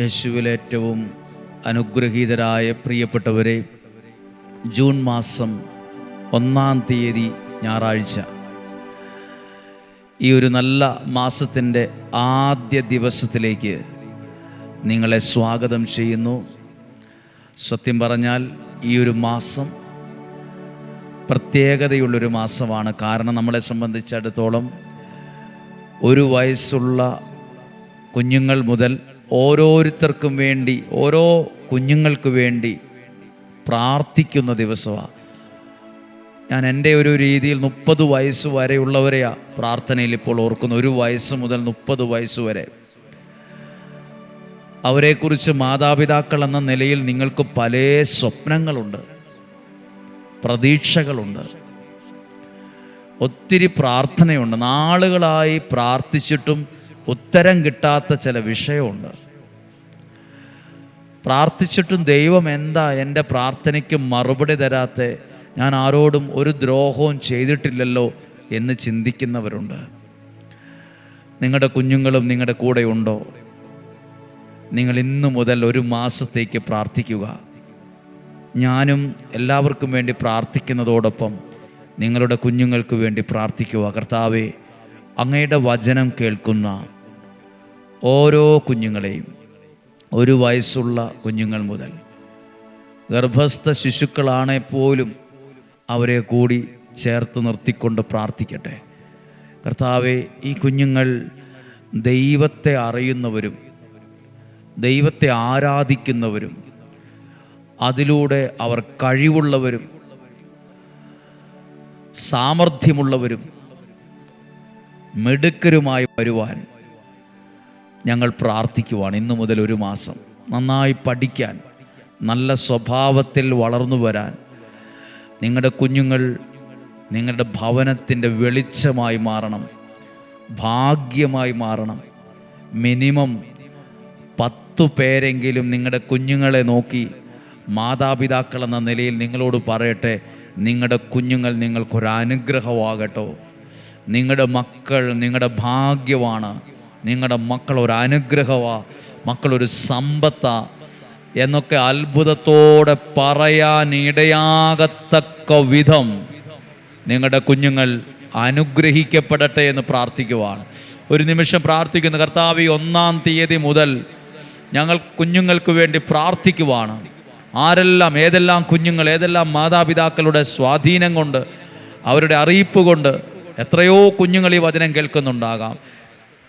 യേശുവിൽ ഏറ്റവും അനുഗ്രഹീതരായ പ്രിയപ്പെട്ടവരെ ജൂൺ മാസം ഒന്നാം തീയതി ഞായറാഴ്ച. ഈ ഒരു നല്ല മാസത്തിന്റെ ആദ്യ ദിവസത്തിലേക്ക് നിങ്ങളെ സ്വാഗതം ചെയ്യുന്നു. സത്യം പറഞ്ഞാൽ ഈ ഒരു മാസം പ്രത്യേകതയുള്ളൊരു മാസമാണ്. കാരണം നമ്മളെ സംബന്ധിച്ചിടത്തോളം ഒരു വയസ്സുള്ള കുഞ്ഞുങ്ങൾ മുതൽ ഓരോരുത്തർക്കും വേണ്ടി ഓരോ കുഞ്ഞുങ്ങൾക്ക് വേണ്ടി പ്രാർത്ഥിക്കുന്ന ദിവസമാണ് ഞാൻ എന്റെ ഒരു രീതിയിൽ മുപ്പത് വയസ്സ് വരെയുള്ളവരെയാ പ്രാർത്ഥനയിൽ ഇപ്പോൾ ഓർക്കുന്നു ഒരു വയസ്സ് മുതൽ മുപ്പത് വയസ്സ് വരെ. അവരെക്കുറിച്ച് മാതാപിതാക്കൾ എന്ന നിലയിൽ നിങ്ങൾക്ക് പല സ്വപ്നങ്ങളുണ്ട് പ്രതീക്ഷകളുണ്ട്. ഒത്തിരി പ്രാർത്ഥനയുണ്ട്. നാളുകളായി പ്രാർത്ഥിച്ചിട്ടും ഉത്തരം കിട്ടാത്ത ചില വിഷയമുണ്ട്. പ്രാർത്ഥിച്ചിട്ടും ദൈവം എന്താ എന്റെ പ്രാർത്ഥനയ്ക്ക് മറുപടി തരാത്ത? ഞാൻ ആരോടും ഒരു ദ്രോഹവും ചെയ്തിട്ടില്ലല്ലോ എന്ന് ചിന്തിക്കുന്നവരുണ്ട്. നിങ്ങളുടെ കുഞ്ഞുങ്ങളും നിങ്ങളുടെ കൂടെ ഉണ്ടോ? നിങ്ങൾ ഇന്നു മുതൽ ഒരു മാസത്തേക്ക് പ്രാർത്ഥിക്കുക. ഞാനും എല്ലാവർക്കും വേണ്ടി പ്രാർത്ഥിക്കുന്നതോടൊപ്പം നിങ്ങളുടെ കുഞ്ഞുങ്ങൾക്ക് വേണ്ടി പ്രാർത്ഥിക്കുക. കർത്താവെ അങ്ങയുടെ വചനം കേൾക്കുന്ന ഓരോ കുഞ്ഞുങ്ങളെയും ഒരു വയസ്സുള്ള കുഞ്ഞുങ്ങൾ മുതൽ ഗർഭസ്ഥ ശിശുക്കളാണെ പോലും അവരെ കൂടി ചേർത്ത് നിർത്തിക്കൊണ്ട് പ്രാർത്ഥിക്കട്ടെ. കർത്താവെ ഈ കുഞ്ഞുങ്ങൾ ദൈവത്തെ അറിയുന്നവരും ദൈവത്തെ ആരാധിക്കുന്നവരും അതിലൂടെ അവർ കഴിവുള്ളവരും സാമർഥ്യമുള്ളവരും മിടുക്കരുമായി വരുവാൻ ഞങ്ങൾ പ്രാർത്ഥിക്കുവാണ് ഇന്നു മുതൽ ഒരു മാസം. നന്നായി പഠിക്കാൻ നല്ല സ്വഭാവത്തിൽ വളർന്നു വരാൻ നിങ്ങളുടെ കുഞ്ഞുങ്ങൾ നിങ്ങളുടെ ഭവനത്തിന്റെ വെളിച്ചമായി മാറണം ഭാഗ്യമായി മാറണം. മിനിമം പത്തു പേരെങ്കിലും നിങ്ങളുടെ കുഞ്ഞുങ്ങളെ നോക്കി മാതാപിതാക്കൾ എന്ന നിലയിൽ നിങ്ങളോട് പറയട്ടെ നിങ്ങളുടെ കുഞ്ഞുങ്ങൾ നിങ്ങൾക്കൊരനുഗ്രഹമാകട്ടോ. നിങ്ങളുടെ മക്കൾ നിങ്ങളുടെ ഭാഗ്യമാണ്. നിങ്ങളുടെ മക്കൾ ഒരു അനുഗ്രഹമാ മക്കളൊരു സമ്പത്താ എന്നൊക്കെ അത്ഭുതത്തോടെ പറയാൻ ഇടയാകത്തക്ക വിധം നിങ്ങളുടെ കുഞ്ഞുങ്ങൾ അനുഗ്രഹിക്കപ്പെടട്ടെ എന്ന് പ്രാർത്ഥിക്കുവാണ്. ഒരു നിമിഷം പ്രാർത്ഥിക്കുന്ന. കർത്താവ് ഒന്നാം തീയതി മുതൽ ഞങ്ങൾ കുഞ്ഞുങ്ങൾക്ക് വേണ്ടി പ്രാർത്ഥിക്കുവാണ്. ആരെല്ലാം ഏതെല്ലാം കുഞ്ഞുങ്ങൾ ഏതെല്ലാം മാതാപിതാക്കളുടെ സ്വാധീനം കൊണ്ട് അവരുടെ അറിയിപ്പ് കൊണ്ട് എത്രയോ കുഞ്ഞുങ്ങൾ ഈ വചനം കേൾക്കുന്നുണ്ടാകാം.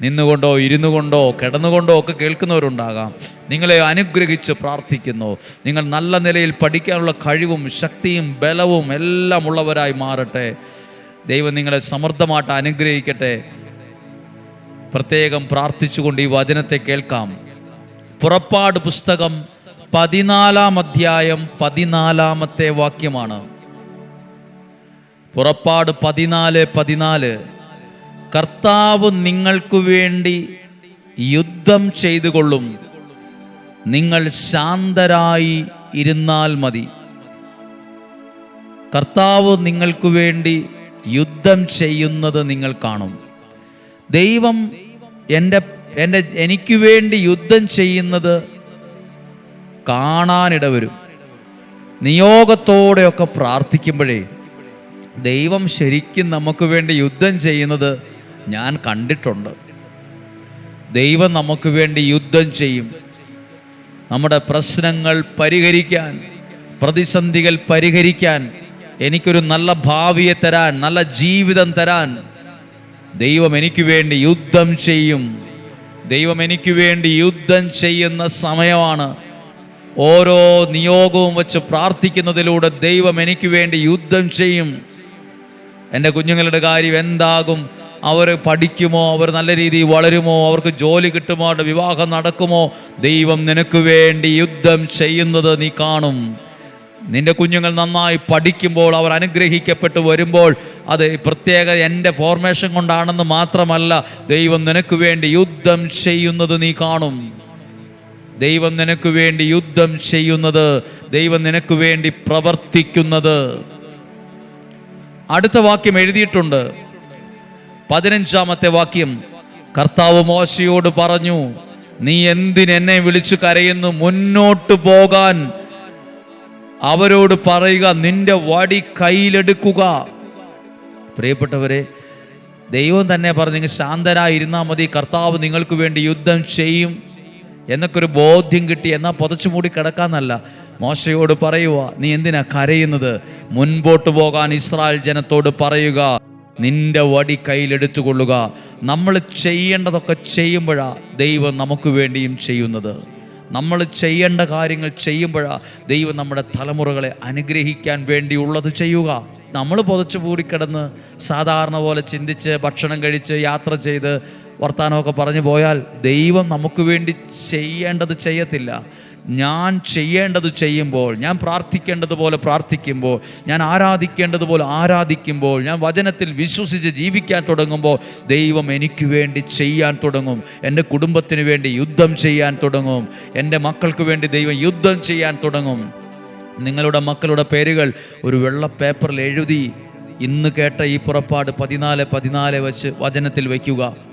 നിന്നുകൊണ്ടോ ഇരുന്നു കൊണ്ടോ കിടന്നുകൊണ്ടോ ഒക്കെ കേൾക്കുന്നവരുണ്ടാകാം. നിങ്ങളെ അനുഗ്രഹിച്ച് പ്രാർത്ഥിക്കുന്നു. നിങ്ങൾ നല്ല നിലയിൽ പഠിക്കാനുള്ള കഴിവും ശക്തിയും ബലവും എല്ലാം ഉള്ളവരായി മാറട്ടെ. ദൈവം നിങ്ങളെ സമൃദ്ധമായിട്ട് അനുഗ്രഹിക്കട്ടെ. പ്രത്യേകം പ്രാർത്ഥിച്ചുകൊണ്ട് ഈ വചനത്തെ കേൾക്കാം. പുറപ്പാട് പുസ്തകം പതിനാലാം അധ്യായം പതിനാലാമത്തെ വാക്യമാണ്. പുറപ്പാട് പതിനാല് പതിനാല്. കർത്താവ് നിങ്ങൾക്കു വേണ്ടി യുദ്ധം ചെയ്തുകൊള്ളും. നിങ്ങൾ ശാന്തരായി ഇരുന്നാൽ മതി. കർത്താവ് നിങ്ങൾക്കു വേണ്ടി യുദ്ധം ചെയ്യുന്നത് നിങ്ങൾ കാണും. ദൈവം എന്റെ എന്റെ എനിക്ക് വേണ്ടി യുദ്ധം ചെയ്യുന്നത് കാണാനിട വരും. നിയോഗത്തോടെയൊക്കെ പ്രാർത്ഥിക്കുമ്പോഴേ ദൈവം ശരിക്കും നമുക്ക് വേണ്ടി യുദ്ധം ചെയ്യുന്നത് ഞാൻ കണ്ടിട്ടുണ്ട്. ദൈവം നമുക്ക് വേണ്ടി യുദ്ധം ചെയ്യും. നമ്മുടെ പ്രശ്നങ്ങൾ പരിഹരിക്കാൻ പ്രതിസന്ധികൾ പരിഹരിക്കാൻ എനിക്കൊരു നല്ല ഭാവിയെ തരാൻ നല്ല ജീവിതം തരാൻ ദൈവം എനിക്ക് വേണ്ടി യുദ്ധം ചെയ്യും. ദൈവം എനിക്ക് വേണ്ടി യുദ്ധം ചെയ്യുന്ന സമയമാണ് ഓരോ നിയോഗവും വെച്ച് പ്രാർത്ഥിക്കുന്നതിലൂടെ ദൈവം എനിക്ക് വേണ്ടി യുദ്ധം ചെയ്യും. എന്റെ കുഞ്ഞുങ്ങളുടെ കാര്യം എന്താകും? അവർ പഠിക്കുമോ? അവർ നല്ല രീതിയിൽ വളരുമോ? അവർക്ക് ജോലി കിട്ടുമോ? അവരുടെ വിവാഹം നടക്കുമോ? ദൈവം നിനക്ക് വേണ്ടി യുദ്ധം ചെയ്യുന്നത് നീ കാണും. നിന്റെ കുഞ്ഞുങ്ങൾ നന്നായി പഠിക്കുമ്പോൾ അവർ അനുഗ്രഹിക്കപ്പെട്ട് വരുമ്പോൾ അത് പ്രത്യേക എന്റെ ഫോർമേഷൻ കൊണ്ടാണെന്ന് മാത്രമല്ല ദൈവം നിനക്ക് വേണ്ടി യുദ്ധം ചെയ്യുന്നത് നീ കാണും. ദൈവം നിനക്ക് വേണ്ടി യുദ്ധം ചെയ്യുന്നത് ദൈവം നിനക്ക് വേണ്ടി പ്രവർത്തിക്കുന്നത്. അടുത്ത വാക്യം എഴുതിയിട്ടുണ്ട്. പതിനഞ്ചാമത്തെ വാക്യം കർത്താവ് മോശയോട് പറഞ്ഞു നീ എന്തിനെന്നെ വിളിച്ചു കരയുന്നു? മുന്നോട്ട് പോകാൻ അവരോട് പറയുക നിന്റെ വടി കയ്യിലെടുക്കുക. പ്രിയപ്പെട്ടവരെ ദൈവം തന്നെ പറഞ്ഞു ശാന്തരായിരുന്നാൽ മതി. കർത്താവ് നിങ്ങൾക്ക് വേണ്ടി യുദ്ധം ചെയ്യും. എന്നൊക്കെ ഒരു ബോധ്യം കിട്ടി. എന്നാൽ പുതച്ചു മൂടി കിടക്കാന്നല്ല. മോശയോട് പറയുക നീ എന്തിനാ കരയുന്നത്? മുൻപോട്ട് പോകാൻ ഇസ്രായേൽ ജനത്തോട് പറയുക. നിന്റെ വടി കയ്യിലെടുത്തുകൊള്ളുക നമ്മൾ ചെയ്യേണ്ടതൊക്കെ ചെയ്യുമ്പോഴാ ദൈവം നമുക്ക് വേണ്ടിയും ചെയ്യുന്നത്. നമ്മൾ ചെയ്യേണ്ട കാര്യങ്ങൾ ചെയ്യുമ്പോഴാണ് ദൈവം നമ്മുടെ തലമുറകളെ അനുഗ്രഹിക്കാൻ വേണ്ടിയുള്ളത് ചെയ്യുക. നമ്മൾ പുതച്ചു കൂടിക്കിടന്ന് സാധാരണ പോലെ ചിന്തിച്ച് ഭക്ഷണം കഴിച്ച് യാത്ര ചെയ്ത് വർത്തമാനമൊക്കെ പറഞ്ഞു പോയാൽ ദൈവം നമുക്ക് വേണ്ടി ചെയ്യേണ്ടത് ചെയ്യത്തില്ല. ഞാൻ ചെയ്യേണ്ടത് ചെയ്യുമ്പോൾ ഞാൻ പ്രാർത്ഥിക്കേണ്ടതുപോലെ പ്രാർത്ഥിക്കുമ്പോൾ ഞാൻ ആരാധിക്കേണ്ടതുപോലെ ആരാധിക്കുമ്പോൾ ഞാൻ വചനത്തിൽ വിശ്വസിച്ച് ജീവിക്കാൻ തുടങ്ങുമ്പോൾ ദൈവം എനിക്ക് വേണ്ടി ചെയ്യാൻ തുടങ്ങും. എന്റെ കുടുംബത്തിന് വേണ്ടി യുദ്ധം ചെയ്യാൻ തുടങ്ങും. എന്റെ മക്കൾക്ക് വേണ്ടി ദൈവം യുദ്ധം ചെയ്യാൻ തുടങ്ങും. നിങ്ങളുടെ മക്കളുടെ പേരുകൾ ഒരു വെള്ള പേപ്പറിൽ എഴുതി ഇന്ന് കേട്ട ഈ പുറപ്പാട് പതിനാല് പതിനാല് വെച്ച് വചനത്തിൽ വയ്ക്കുക.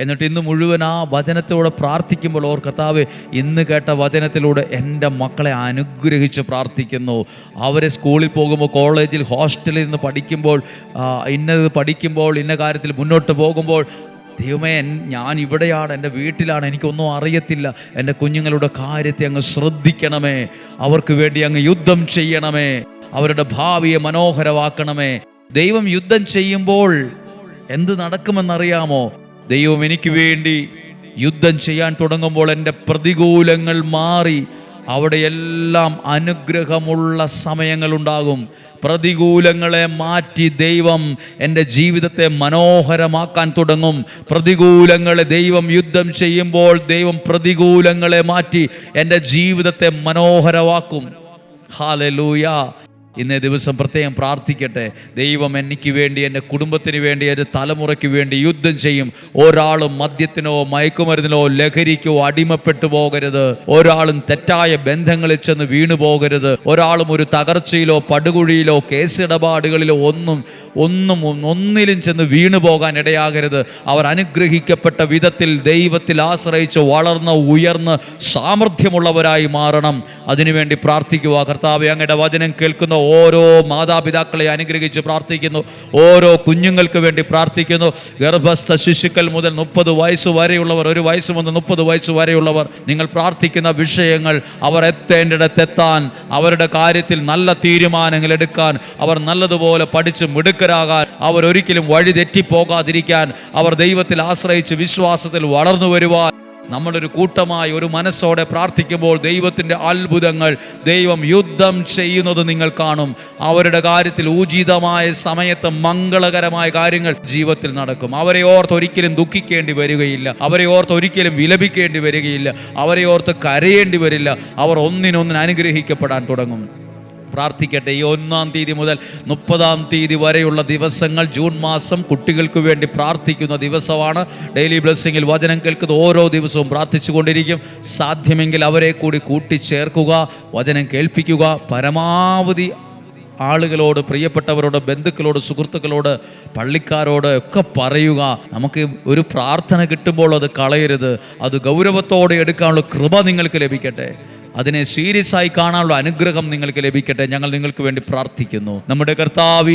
എന്നിട്ട് ഇന്ന് മുഴുവൻ ആ വചനത്തോടെ പ്രാർത്ഥിക്കുമ്പോൾ ഓർ കർത്താവ് ഇന്ന് കേട്ട വചനത്തിലൂടെ എന്റെ മക്കളെ അനുഗ്രഹിച്ച് പ്രാർത്ഥിക്കുന്നു. അവരെ സ്കൂളിൽ പോകുമ്പോൾ കോളേജിൽ ഹോസ്റ്റലിൽ നിന്ന് പഠിക്കുമ്പോൾ ഇന്നത് പഠിക്കുമ്പോൾ ഇന്ന കാര്യത്തിൽ മുന്നോട്ട് പോകുമ്പോൾ ദൈവമേ ഞാൻ ഇവിടെയാണ് എന്റെ വീട്ടിലാണ് എനിക്കൊന്നും അറിയത്തില്ല. എന്റെ കുഞ്ഞുങ്ങളുടെ കാര്യത്തെ അങ്ങ് ശ്രദ്ധിക്കണമേ. അവർക്ക് വേണ്ടി അങ്ങ് യുദ്ധം ചെയ്യണമേ. അവരുടെ ഭാവിയെ മനോഹരമാക്കണമേ. ദൈവം യുദ്ധം ചെയ്യുമ്പോൾ എന്ത് നടക്കുമെന്നറിയാമോ? ദൈവം എനിക്ക് വേണ്ടി യുദ്ധം ചെയ്യാൻ തുടങ്ങുമ്പോൾ എന്റെ പ്രതികൂലങ്ങൾ മാറി. അവിടെയെല്ലാം അനുഗ്രഹമുള്ള സമയങ്ങളുണ്ടാകും. പ്രതികൂലങ്ങളെ മാറ്റി ദൈവം എന്റെ ജീവിതത്തെ മനോഹരമാക്കാൻ തുടങ്ങും. പ്രതികൂലങ്ങളെ ദൈവം യുദ്ധം ചെയ്യുമ്പോൾ ദൈവം പ്രതികൂലങ്ങളെ മാറ്റി എന്റെ ജീവിതത്തെ മനോഹരമാക്കും. ഹാലലൂയ ഇന്നേ ദിവസം പ്രത്യേകം പ്രാർത്ഥിക്കട്ടെ. ദൈവം എനിക്ക് വേണ്ടി എന്റെ കുടുംബത്തിന് വേണ്ടി എന്റെ തലമുറയ്ക്ക് വേണ്ടി യുദ്ധം ചെയ്യും. ഒരാളും മദ്യത്തിനോ മയക്കുമരുന്നിനോ ലഹരിക്കോ അടിമപ്പെട്ടു പോകരുത്. ഒരാളും തെറ്റായ ബന്ധങ്ങളിൽ ചെന്ന് വീണു പോകരുത്. ഒരാളും ഒരു തകർച്ചയിലോ പടുകുഴിയിലോ കേസിടപാടുകളിലോ ഒന്നും ഒന്നും ഒന്നിലും ചെന്ന് വീണു പോകാൻ ഇടയാകരുത്. അവർ അനുഗ്രഹിക്കപ്പെട്ട വിധത്തിൽ ദൈവത്തിൽ ആശ്രയിച്ച് വളർന്ന് ഉയർന്ന് സാമർഥ്യമുള്ളവരായി മാറണം. അതിനുവേണ്ടി പ്രാർത്ഥിക്കുക. കർത്താവ് അങ്ങയുടെ വചനം കേൾക്കുന്ന ഓരോ മാതാപിതാക്കളെ അനുഗ്രഹിച്ച് പ്രാർത്ഥിക്കുന്നു. ഓരോ കുഞ്ഞുങ്ങൾക്ക് വേണ്ടി പ്രാർത്ഥിക്കുന്നു. ഗർഭസ്ഥ ശിശുക്കൾ മുതൽ മുപ്പത് വയസ്സ് വരെയുള്ളവർ ഒരു വയസ്സ് മുതൽ മുപ്പത് വയസ്സ് വരെയുള്ളവർ നിങ്ങൾ പ്രാർത്ഥിക്കുന്ന വിഷയങ്ങൾ അവർ എത്തേണ്ടിടത്തെത്താൻ അവരുടെ കാര്യത്തിൽ നല്ല തീരുമാനങ്ങൾ എടുക്കാൻ അവർ നല്ലതുപോലെ പഠിച്ച് മിടുക്കരാകാൻ അവർ ഒരിക്കലും വഴി തെറ്റിപ്പോകാതിരിക്കാൻ അവർ ദൈവത്തിൽ ആശ്രയിച്ച് വിശ്വാസത്തിൽ വളർന്നു വരുവാൻ നമ്മളൊരു കൂട്ടമായി ഒരു മനസ്സോടെ പ്രാർത്ഥിക്കുമ്പോൾ ദൈവത്തിന്റെ അത്ഭുതങ്ങൾ ദൈവം യുദ്ധം ചെയ്യുന്നത് നിങ്ങൾ കാണും. അവരുടെ കാര്യത്തിൽ ഊചിതമായ സമയത്ത് മംഗളകരമായ കാര്യങ്ങൾ ജീവിതത്തിൽ നടക്കും. അവരെ ഓർത്ത് ഒരിക്കലും ദുഃഖിക്കേണ്ടി വരികയില്ല. അവരെ ഓർത്ത് ഒരിക്കലും വിലപിക്കേണ്ടി വരികയില്ല. അവരെ ഓർത്ത് കരയേണ്ടി വരില്ല. അവർ ഒന്നിനൊന്നിന് അനുഗ്രഹിക്കപ്പെടാൻ തുടങ്ങും. പ്രാർത്ഥിക്കട്ടെ. ഈ ഒന്നാം തീയതി മുതൽ മുപ്പതാം തീയതി വരെയുള്ള ദിവസങ്ങൾ ജൂൺ മാസം കുട്ടികൾക്ക് വേണ്ടി പ്രാർത്ഥിക്കുന്ന ദിവസമാണ്. ഡെയിലി ബ്ലെസ്സിങ്ങിൽ വചനം കേൾക്കുന്ന ഓരോ ദിവസവും പ്രാർത്ഥിച്ചു കൊണ്ടിരിക്കും സാധ്യമെങ്കിൽ അവരെ കൂടി കൂട്ടിച്ചേർക്കുക വചനം കേൾപ്പിക്കുക. പരമാവധി ആളുകളോട് പ്രിയപ്പെട്ടവരോട് ബന്ധുക്കളോട് സുഹൃത്തുക്കളോട് പള്ളിക്കാരോട് ഒക്കെ പറയുക. നമുക്ക് ഒരു പ്രാർത്ഥന കിട്ടുമ്പോൾ അത് കളയരുത്. അത് ഗൗരവത്തോടെ എടുക്കാനുള്ള കൃപ നിങ്ങൾക്ക് ലഭിക്കട്ടെ. അതിനെ സീരിയസ് ആയി കാണാനുള്ള അനുഗ്രഹം നിങ്ങൾക്ക് ലഭിക്കട്ടെ. ഞങ്ങൾ നിങ്ങൾക്ക് വേണ്ടി പ്രാർത്ഥിക്കുന്നു. നമ്മുടെ കർത്താവ്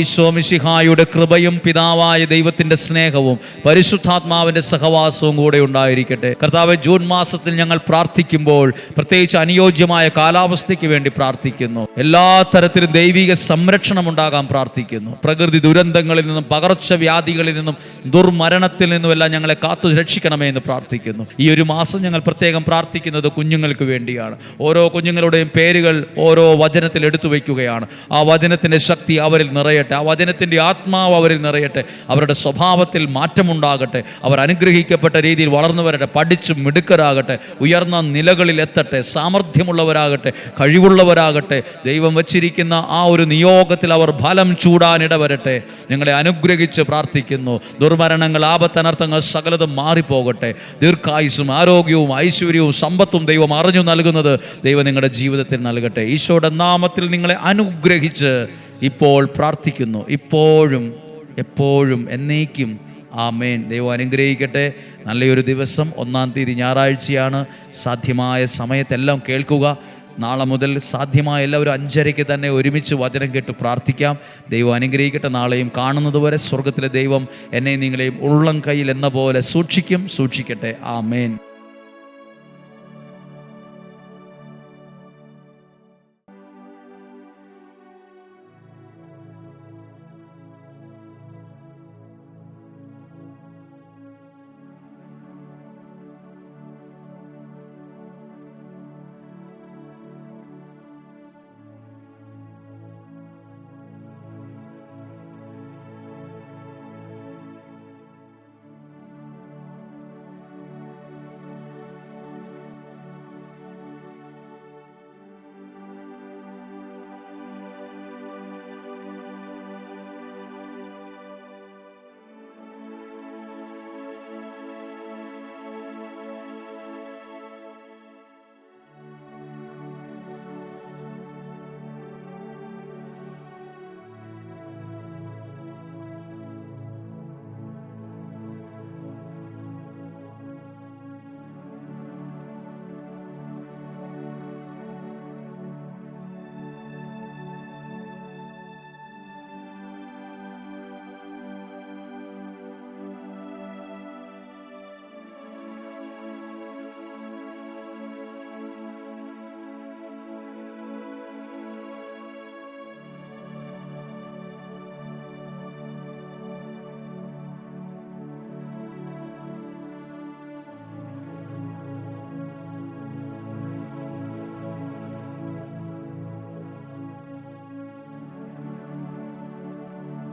കൃപയും പിതാവായ ദൈവത്തിന്റെ സ്നേഹവും പരിശുദ്ധാത്മാവിന്റെ സഹവാസവും കൂടെ ഉണ്ടായിരിക്കട്ടെ. കർത്താവ് ജൂൺ മാസത്തിൽ ഞങ്ങൾ പ്രാർത്ഥിക്കുമ്പോൾ പ്രത്യേകിച്ച് അനുയോജ്യമായ കാലാവസ്ഥയ്ക്ക് വേണ്ടി പ്രാർത്ഥിക്കുന്നു. എല്ലാ തരത്തിലും ദൈവിക സംരക്ഷണം ഉണ്ടാകാൻ പ്രാർത്ഥിക്കുന്നു. പ്രകൃതി ദുരന്തങ്ങളിൽ നിന്നും പകർച്ചവ്യാധികളിൽ നിന്നും ദുർമരണത്തിൽ നിന്നും എല്ലാം ഞങ്ങളെ കാത്തു രക്ഷിക്കണമേ എന്ന് പ്രാർത്ഥിക്കുന്നു. ഈ ഒരു മാസം ഞങ്ങൾ പ്രത്യേകം പ്രാർത്ഥിക്കുന്നത് കുഞ്ഞുങ്ങൾക്ക് വേണ്ടിയാണ്. ഓരോ കുഞ്ഞുങ്ങളുടെയും പേരുകൾ ഓരോ വചനത്തിൽ എടുത്തു വയ്ക്കുകയാണ്. ആ വചനത്തിന്റെ ശക്തി അവരിൽ നിറയട്ടെ. ആ വചനത്തിന്റെ ആത്മാവ് അവരിൽ നിറയട്ടെ. അവരുടെ സ്വഭാവത്തിൽ മാറ്റമുണ്ടാകട്ടെ. അവർ അനുഗ്രഹിക്കപ്പെട്ട രീതിയിൽ വളർന്നുവരട്ടെ പഠിച്ചു മിടുക്കരാകട്ടെ. ഉയർന്ന നിലകളിൽ എത്തട്ടെ. സാമർഥ്യമുള്ളവരാകട്ടെ. കഴിവുള്ളവരാകട്ടെ. ദൈവം വച്ചിരിക്കുന്ന ആ ഒരു നിയോഗത്തിൽ അവർ ഫലം ചൂടാനിട വരട്ടെ ഞങ്ങളെ അനുഗ്രഹിച്ച് പ്രാർത്ഥിക്കുന്നു. ദുർമരണങ്ങൾ ആപത്തനർത്ഥങ്ങൾ സകലതും മാറിപ്പോകട്ടെ. ദീർഘായുസും ആരോഗ്യവും ഐശ്വര്യവും സമ്പത്തും ദൈവം അറിഞ്ഞു നൽകുന്നത് ദൈവം നിങ്ങളുടെ ജീവിതത്തിൽ നൽകട്ടെ. ഈശോയുടെ നാമത്തിൽ നിങ്ങളെ അനുഗ്രഹിച്ച് ഇപ്പോൾ പ്രാർത്ഥിക്കുന്നു. ഇപ്പോഴും എപ്പോഴും എന്നേക്കും ആമേൻ. ദൈവം അനുഗ്രഹിക്കട്ടെ. നല്ലൊരു ദിവസം. ഒന്നാം തീയതി ഞായറാഴ്ചയാണ്. സാധ്യമായ സമയത്തെല്ലാം കേൾക്കുക. നാളെ മുതൽ സാധ്യമായ എല്ലാവരും അഞ്ചരയ്ക്ക് തന്നെ ഒരുമിച്ച് വചനം കേട്ട് പ്രാർത്ഥിക്കാം. ദൈവം അനുഗ്രഹിക്കട്ടെ. നാളെയും കാണുന്നത് വരെ സ്വർഗത്തിലെ ദൈവം എന്നെ നിങ്ങളെയും ഉള്ളം കയ്യിൽ എന്ന പോലെ സൂക്ഷിക്കും. സൂക്ഷിക്കട്ടെ. ആ